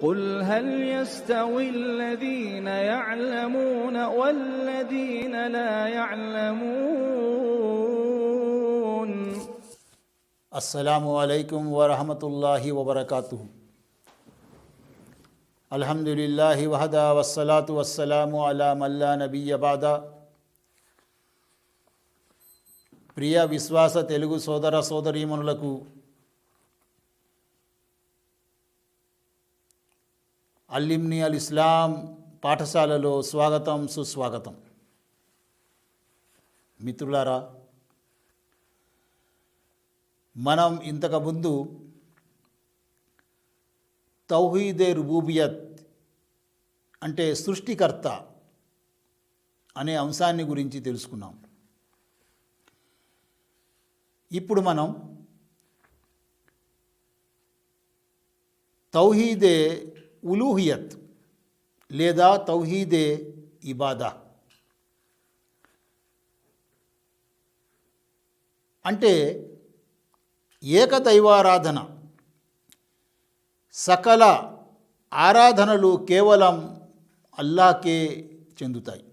قل هل يستوي الذين يعلمون والذين لا يعلمون అస్సలాము అలైకుం వరహమతుల్లాహి వబర్కాతు అల్హమ్దులిల్లాహి వహదా వస్సలాతు వస్సలాము అలా మల్లా నబీయ బాదా ప్రియ విశ్వాస తెలుగు సోదర సోదరీమణులకు అల్లిమ్ని అల్ ఇస్లాం పాఠశాలలో స్వాగతం సుస్వాగతం. మిత్రులారా మనం ఇంతకుముందు తౌహీదే రుబూబియత్ అంటే సృష్టికర్త అనే అంశాన్ని గురించి తెలుసుకున్నాం. ఇప్పుడు మనం తౌహీదే ఉలూహియత్ లేదా తౌహీదే ఇబాదా అంటే ఏకదైవారాధన. సకల ఆరాధనలు కేవలం అల్లాకే చెందుతాయి.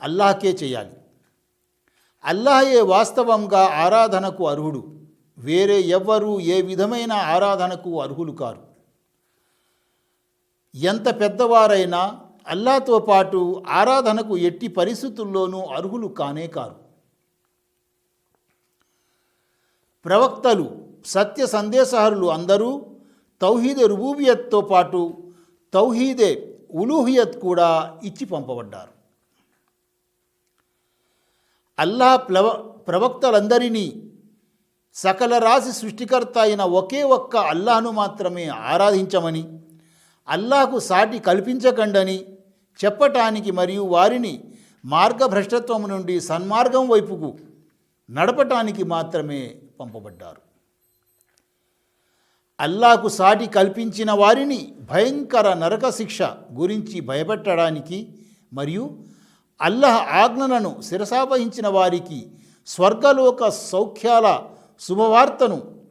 అల్లాహకే చేయాలి. అల్లాహే వాస్తవంగా ఆరాధనకు అర్హుడు. వేరే ఎవ్వరూ ఏ విధమైన ఆరాధనకు అర్హులు కారు. ఎంత పెద్దవారైనా అల్లాతో పాటు ఆరాధనకు ఎట్టి పరిస్థితుల్లోనూ అర్హులు కానే కారు. ప్రవక్తలు సత్య సందేశహరులు అందరూ తౌహీదే రుబూబియత్తో పాటు తౌహీదే ఉలూహియత్ కూడా ఇచ్చి పంపబడ్డారు. అల్లాహ్ ప్లవ ప్రవక్తలందరినీ సకల రాశి సృష్టికర్త అయిన ఒకే ఒక్క అల్లాహను మాత్రమే ఆరాధించమని అల్లాహకు సాటి కల్పించకండని చెప్పటానికి మరియు వారిని మార్గభ్రష్టత్వం నుండి సన్మార్గం వైపుకు నడపటానికి మాత్రమే పంపబడ్డారు. అల్లాకు సాటి కల్పించిన వారిని భయంకర నరక శిక్ష గురించి భయపెట్టడానికి మరియు అల్లహ ఆజ్ఞలను శిరసావహించిన వారికి స్వర్గలోక సౌఖ్యాల శుభవార్తను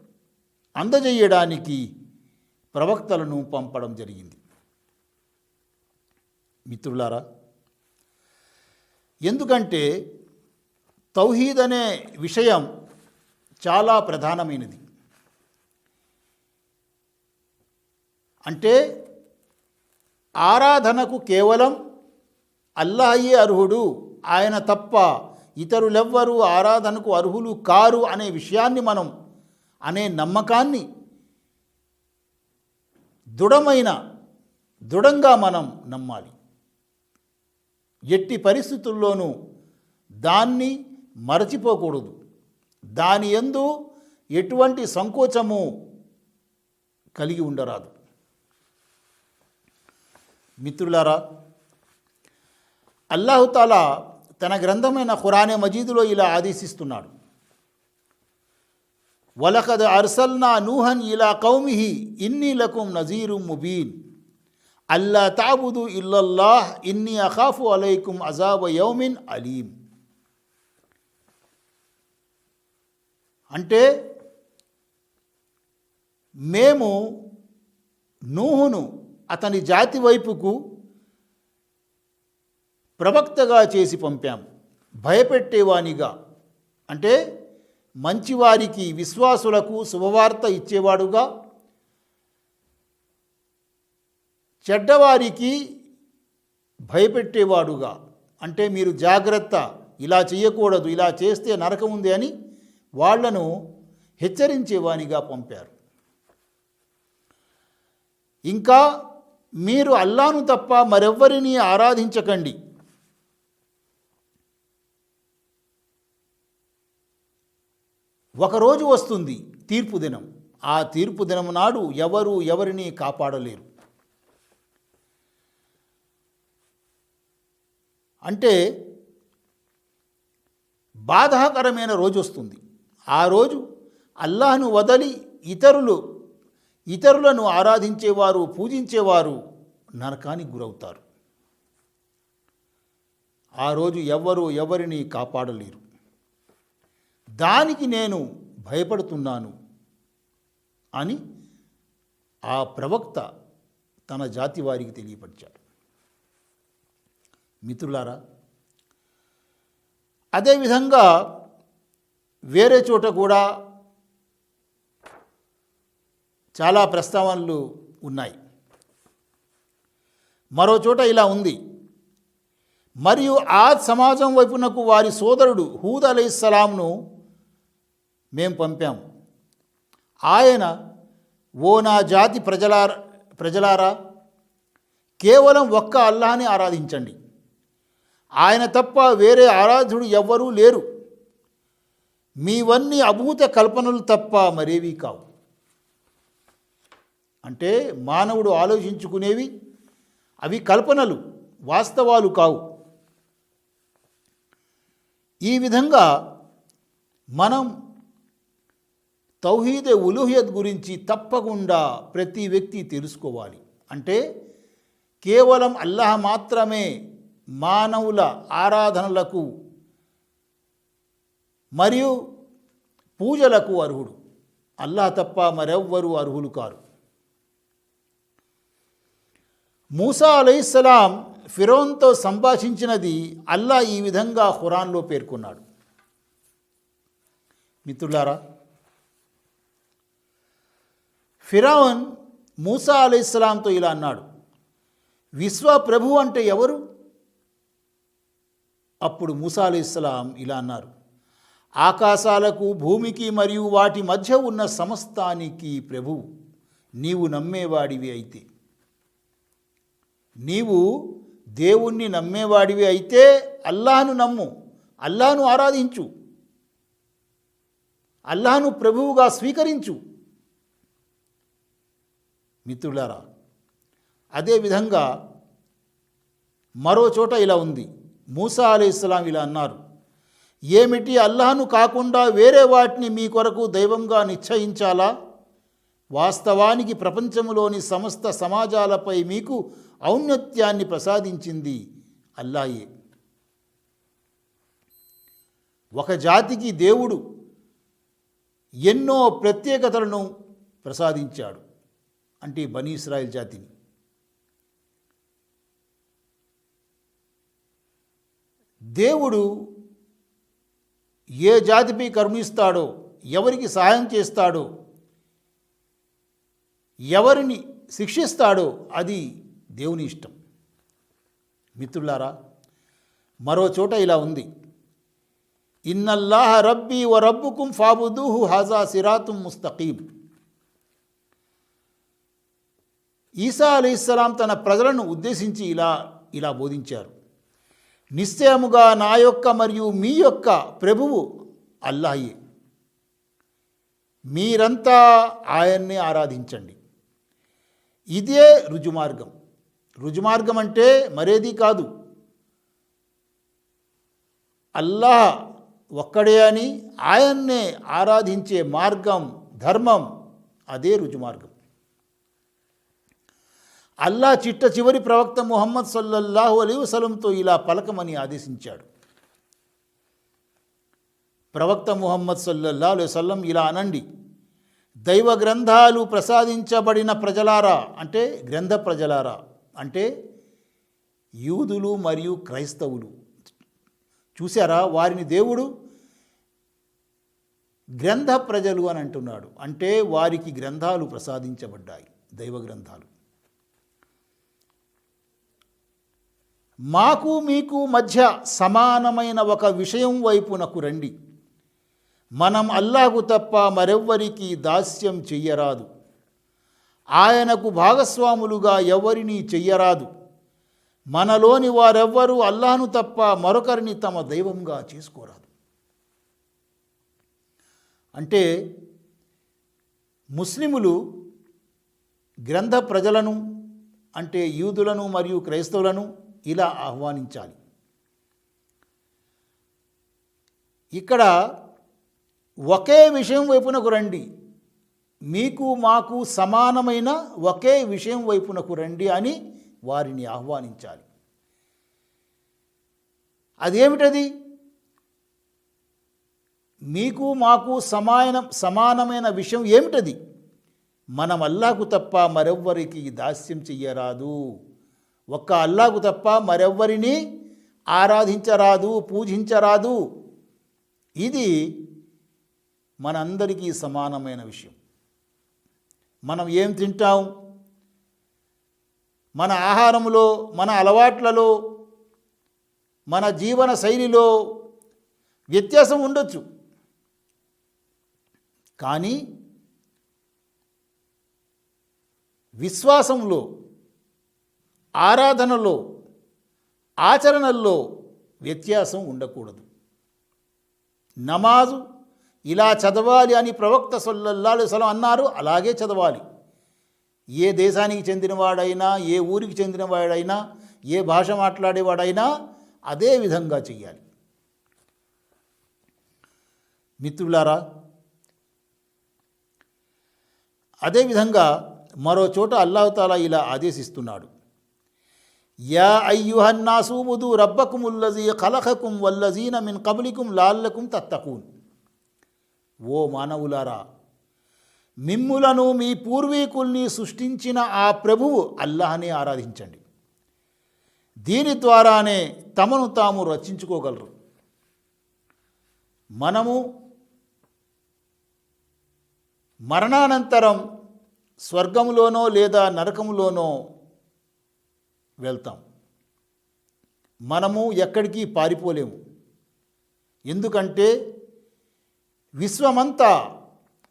అందజేయడానికి ప్రవక్తలను పంపడం జరిగింది. మిత్రులారా ఎందుకంటే తౌహీద్ అనే విషయం చాలా ప్రధానమైనది. అంటే ఆరాధనకు కేవలం అల్లాయే అర్హుడు ఆయన తప్ప ఇతరులెవ్వరూ ఆరాధనకు అర్హులు కారు అనే విషయాన్ని మనం అనే నమ్మకాన్ని దృఢమైన దృఢంగా మనం నమ్మాలి. ఎట్టి పరిస్థితుల్లోనూ దాన్ని మరచిపోకూడదు. దాని ఎందు ఎటువంటి సంకోచము కలిగి ఉండరాదు. మిత్రులారా అల్లాహుతాలా తన గ్రంథమైన ఖురానే మజీదులో ఇలా ఆదేశిస్తున్నాడు. వలకద్ అర్సల్నా నూహన్ ఇలా కౌమిహి ఇన్ని లకుం నజీరు ముబీన్. అల్లా తాబుదు ఇల్లల్లాహ్ ఇన్ని అఖాఫు అలైకుం అజాబ యౌమిన్ అలీం. అంటే మేము నూహును అతని జాతి వైపుకు ప్రవక్తగా చేసి పంపాం. భయపెట్టేవానిగా. అంటే మంచివారికి విశ్వాసులకు శుభవార్త ఇచ్చేవాడుగా. చెడ్డవారికి భయపెట్టేవాడుగా. అంటే మీరు జాగ్రత్త ఇలా చేయకూడదు ఇలా చేస్తే నరకం ఉంది అని వాళ్ళను హెచ్చరించేవానిగా పంపారు. ఇంకా మీరు అల్లాను తప్ప మరెవ్వరిని ఆరాధించకండి. ఒకరోజు వస్తుంది తీర్పు దినం. ఆ తీర్పు దినం నాడు ఎవరు ఎవరిని కాపాడలేరు. అంటే బాధాకరమైన రోజు వస్తుంది. ఆ రోజు అల్లాహ్ను వదలి ఇతరులు ఇతరులను ఆరాధించేవారు పూజించేవారు నరకానికి గురవుతారు. ఆ రోజు ఎవ్వరూ ఎవరిని కాపాడలేరు. దానికి నేను భయపడుతున్నాను అని ఆ ప్రవక్త తన జాతి వారికి తెలియపరిచాడు. మిత్రులారా అదేవిధంగా వేరే చోట కూడా చాలా ప్రస్తావనలు ఉన్నాయి. మరో చోట ఇలా ఉంది. మరియు ఆ సమాజం వైపునకు వారి సోదరుడు హూద్ అలైహిస్సలాంను మేము పంపాం. ఆయన ఓ నా జాతి ప్రజలార ప్రజలారా కేవలం ఒక్క అల్లాని ఆరాధించండి. ఆయన తప్ప వేరే ఆరాధుడు ఎవ్వరూ లేరు. మీవన్నీ అభూత కల్పనలు తప్ప మరేవి కావు. అంటే మానవుడు ఆలోచించుకునేవి అవి కల్పనలు వాస్తవాలు కావు. ఈ విధంగా మనం తౌహీదే ఉలుహియత్ గురించి తప్పకుండా ప్రతి వ్యక్తి తెలుసుకోవాలి. అంటే కేవలం అల్లాహ్ మాత్రమే మానవుల ఆరాధనలకు మరియు పూజలకు అర్హుడు. అల్లాహ్ తప్ప మరెవ్వరూ అర్హులు కారు. మూసా అలైహిస్సలాం ఫిరోన్తో సంభాషించినది అల్లా ఈ విధంగా ఖురాన్లో పేర్కొన్నాడు. మిత్రులారా ఫిరావన్ మూసా అలైహిస్సలాంతో ఇలా అన్నాడు విశ్వ ప్రభు అంటే ఎవరు? అప్పుడు మూసా ఇస్లాం ఇలా అన్నారు ఆకాశాలకు భూమికి మరియు వాటి మధ్య ఉన్న సమస్తానికి ప్రభు నీవు నమ్మేవాడివి అయితే. నీవు దేవుణ్ణి నమ్మేవాడివి అయితే అల్లాను నమ్ము అల్లాను ఆరాధించు అల్లాను ప్రభువుగా స్వీకరించు. మిత్రులారా అదేవిధంగా మరో చోట ఇలా ఉంది. మూసా అలీస్లాం ఇలా అన్నారు ఏమిటి అల్లాహను కాకుండా వేరే వాటిని మీ కొరకు దైవంగా నిశ్చయించాలా? వాస్తవానికి ప్రపంచంలోని సమస్త సమాజాలపై మీకు ఔన్నత్యాన్ని ప్రసాదించింది అల్లాయే ఒక జాతికి దేవుడు ఎన్నో ప్రత్యేకతలను ప్రసాదించాడు. అంటే బనీ ఇస్రాయిల్ జాతిని. దేవుడు ఏ జాతిపై కరుణిస్తాడో ఎవరికి సహాయం చేస్తాడో ఎవరిని శిక్షిస్తాడో అది దేవుని ఇష్టం. మిత్రులారా మరో చోట ఇలా ఉంది. ఇన్నల్లాహ రబ్బీ వ రబ్బుకుం ఫాబుదూహు హాజా సిరాతుం ముస్తకీం. ఈసా అలీస్లాం తన ప్రజలను ఉద్దేశించి ఇలా ఇలా బోధించారు. నిశ్చయముగా నా యొక్క మరియు మీ యొక్క ప్రభువు అల్లాయే మీరంతా ఆయన్నే ఆరాధించండి. ఇదే రుజుమార్గం. రుజుమార్గం అంటే మరేది కాదు. అల్లాహ్ ఒక్కడే అని ఆయన్నే ఆరాధించే మార్గం ధర్మం అదే రుజుమార్గం. అల్లా చిట్ట చివరి ప్రవక్త ముహమ్మద్ సల్లల్లాహు అలీ వసలంతో ఇలా పలకమని ఆదేశించాడు. ప్రవక్త ముహమ్మద్ సల్లల్లా అలైహి సల్లం ఇలా అనండి దైవ గ్రంథాలు ప్రసాదించబడిన ప్రజలారా? అంటే గ్రంథ ప్రజలారా? అంటే యూదులు మరియు క్రైస్తవులు. చూసారా వారిని దేవుడు గ్రంథ ప్రజలు అని అంటున్నాడు. అంటే వారికి గ్రంథాలు ప్రసాదించబడ్డాయి దైవ గ్రంథాలు. మాకు మీకు మధ్య సమానమైన ఒక విషయం వైపునకు రండి. మనం అల్లాహకు తప్ప మరెవ్వరికి దాస్యం చెయ్యరాదు. ఆయనకు భాగస్వాములుగా ఎవరినీ చెయ్యరాదు. మనలోని వారెవ్వరూ అల్లాను తప్ప మరొకరిని తమ దైవంగా చేసుకోరాదు. అంటే ముస్లిములు గ్రంథ ప్రజలను అంటే యూదులను మరియు క్రైస్తవులను ఇలా ఆహ్వానించాలి. ఇక్కడ ఒకే విషయం వైపునకు రండి. మీకు మాకు సమానమైన ఒకే విషయం వైపునకు రండి అని వారిని ఆహ్వానించాలి. అదేమిటది? మీకు మాకు సమాన సమానమైన విషయం ఏమిటది? మనం అల్లాకు తప్ప మరెవ్వరికి దాస్యం చెయ్యరాదు. ఒక్క అల్లాకు తప్ప మరెవ్వరిని ఆరాధించరాదు పూజించరాదు. ఇది మనందరికీ సమానమైన విషయం. మనం ఏం తింటాం? మన ఆహారంలో మన అలవాట్లలో మన జీవన శైలిలో వ్యత్యాసం ఉండొచ్చు. కానీ విశ్వాసంలో ఆరాధనలో ఆచరణల్లో వ్యత్యాసం ఉండకూడదు. నమాజు ఇలా చదవాలి అని ప్రవక్త సొల్లల్లాలు సలం అన్నారు అలాగే చదవాలి. ఏ దేశానికి చెందినవాడైనా ఏ ఊరికి చెందినవాడైనా ఏ భాష మాట్లాడేవాడైనా అదే విధంగా చెయ్యాలి. మిత్రులారా అదేవిధంగా మరో చోట అల్లాహతాలా ఇలా ఆదేశిస్తున్నాడు. యా అయ్యుహన్నాసూబుదు రబ్బకుముల్లజీ కలహకుం వల్లజీన మిన్ కబలికుం లాల్లకుం తత్తకూన్ ఓ మానవులారా మిమ్ములను మీ పూర్వీకుల్ని సృష్టించిన ఆ ప్రభువు అల్లాహనే ఆరాధించండి. దీని ద్వారానే తమను తాము రచించుకోగలరు మనము మరణానంతరం స్వర్గంలోనో లేదా నరకంలోనో వెళ్తాం. మనము ఎక్కడికి పారిపోలేము. ఎందుకంటే విశ్వమంతా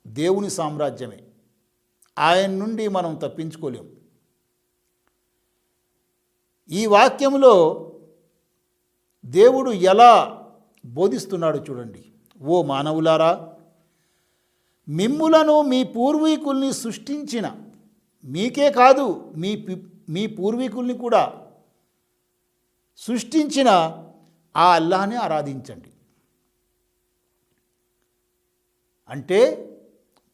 దేవుని సామ్రాజ్యమే. ఆయన నుండి మనం తప్పించుకోలేము ఈ వాక్యంలో దేవుడు ఎలా బోధిస్తున్నాడు చూడండి. ఓ మానవులారా మిమ్ములను మీ పూర్వీకుల్ని సృష్టించిన మీకే కాదు మీ మీ పూర్వీకుల్ని కూడా సృష్టించిన ఆ అల్లాహని ఆరాధించండి. అంటే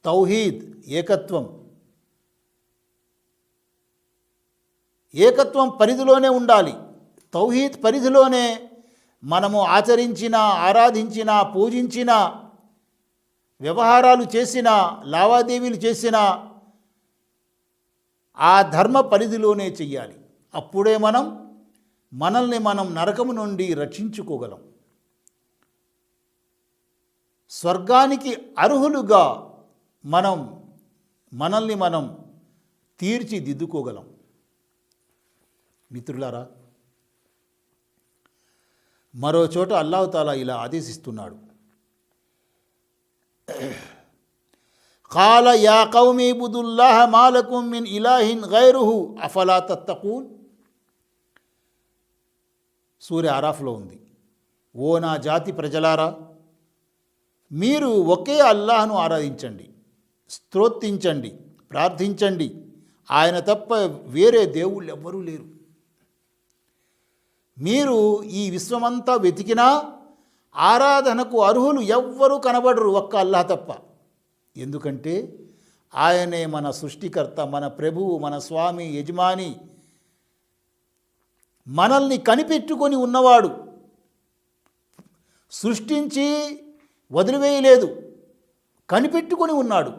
తౌహీద్ ఏకత్వం. ఏకత్వం పరిధిలోనే ఉండాలి. తౌహీద్ పరిధిలోనే మనము ఆచరించిన ఆరాధించిన పూజించిన వ్యవహారాలు చేసిన లావాదేవీలు చేసిన ఆ ధర్మ పరిధిలోనే చెయ్యాలి. అప్పుడే మనం మనల్ని మనం నరకము నుండి రక్షించుకోగలం. స్వర్గానికి అర్హులుగా మనం మనల్ని మనం తీర్చిదిద్దుకోగలం. మిత్రులారా మరో చోట అల్లాహతాలా ఇలా ఆదేశిస్తున్నాడు. కాల యా కౌమి మాలకుం మిన్ ఇలాహిన్ గైరుహు. అఫలా తత్తకూన్? సూర్య ఆరాఫ్లో ఉంది. ఓ నా జాతి ప్రజలారా మీరు ఒకే అల్లాహను ఆరాధించండి స్తోత్తించండి ప్రార్థించండి. ఆయన తప్ప వేరే దేవుళ్ళు ఎవ్వరూ లేరు. మీరు ఈ విశ్వమంతా వెతికినా ఆరాధనకు అర్హులు ఎవ్వరూ కనబడరు ఒక్క అల్లాహ తప్ప. ఎందుకంటే ఆయనే మన సృష్టికర్త మన ప్రభువు మన స్వామి యజమాని. మనల్ని కనిపెట్టుకొని ఉన్నవాడు. సృష్టించి వదిలివేయలేదు. కనిపెట్టుకొని ఉన్నాడు.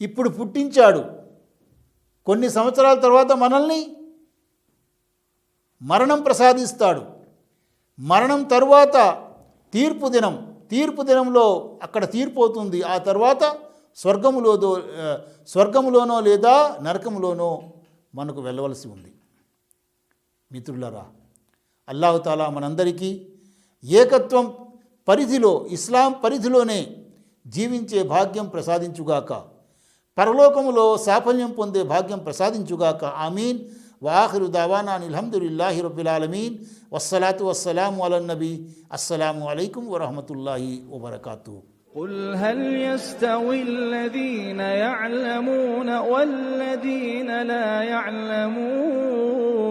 ఇప్పుడు పుట్టించాడు. కొన్ని సంవత్సరాల తర్వాత మనల్ని మరణం ప్రసాదిస్తాడు. మరణం తరువాత తీర్పు దినం. తీర్పు దినంలో అక్కడ తీర్పు అవుతుంది. ఆ తర్వాత స్వర్గములోదో స్వర్గములోనో లేదా నరకములోనో మనకు వెళ్ళవలసి ఉంది. మిత్రులరా అల్లాహతాలా మనందరికీ ఏకత్వం పరిధిలో ఇస్లాం పరిధిలోనే జీవించే భాగ్యం ప్రసాదించుగాక పరలోకములో సాఫల్యం పొందే భాగ్యం ప్రసాదించుగాక ఆమీన్. وآخر دعوانا أن الحمد لله رب العالمين والصلاة والسلام على النبي. السلام عليكم ورحمة الله وبركاته. قل هل يستوي الذين يعلمون والذين لا يعلمون؟